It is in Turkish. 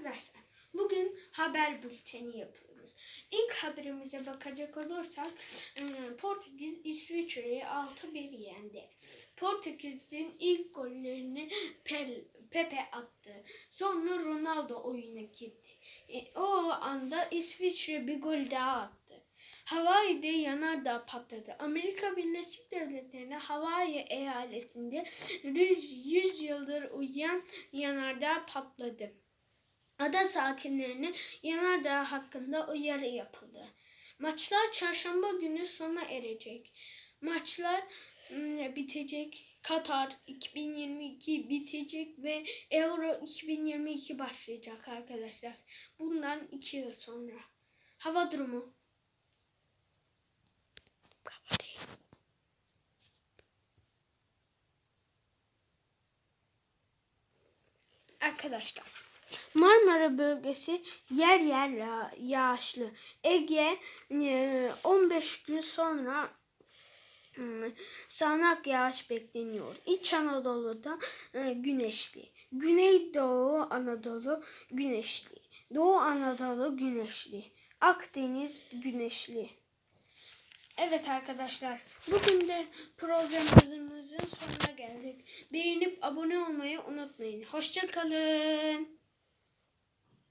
Arkadaşlar bugün haber bülteni yapıyoruz. İlk haberimize bakacak olursak e, Portekiz İsviçre'yi 6-1 yendi. Portekiz'in ilk gollerini Pepe attı. Sonra Ronaldo oyuna girdi. E, O anda İsviçre bir gol daha attı. Hawaii'de yanardağ patladı. Amerika Birleşik Devletleri'ne Hawaii eyaletinde 100, 100 yıldır uyuyan yanardağ patladı. Ada sakinlerine yanardağ hakkında uyarı yapıldı. Maçlar çarşamba günü sona erecek. Maçlar hmm, bitecek. Katar 2022 bitecek ve Euro 2022 başlayacak arkadaşlar. Bundan iki yıl sonra. Hava durumu. Arkadaşlar Marmara bölgesi yer yer ya- yağışlı. Ege e, 15 gün sonra hmm, sağanak yağış bekleniyor. İç Anadolu'da e, güneşli. Güneydoğu Anadolu güneşli. Doğu Anadolu güneşli. Akdeniz güneşli. Evet arkadaşlar, bugün de programımızın sonuna geldik. Beğenip abone olmayı unutmayın. Hoşçakalın.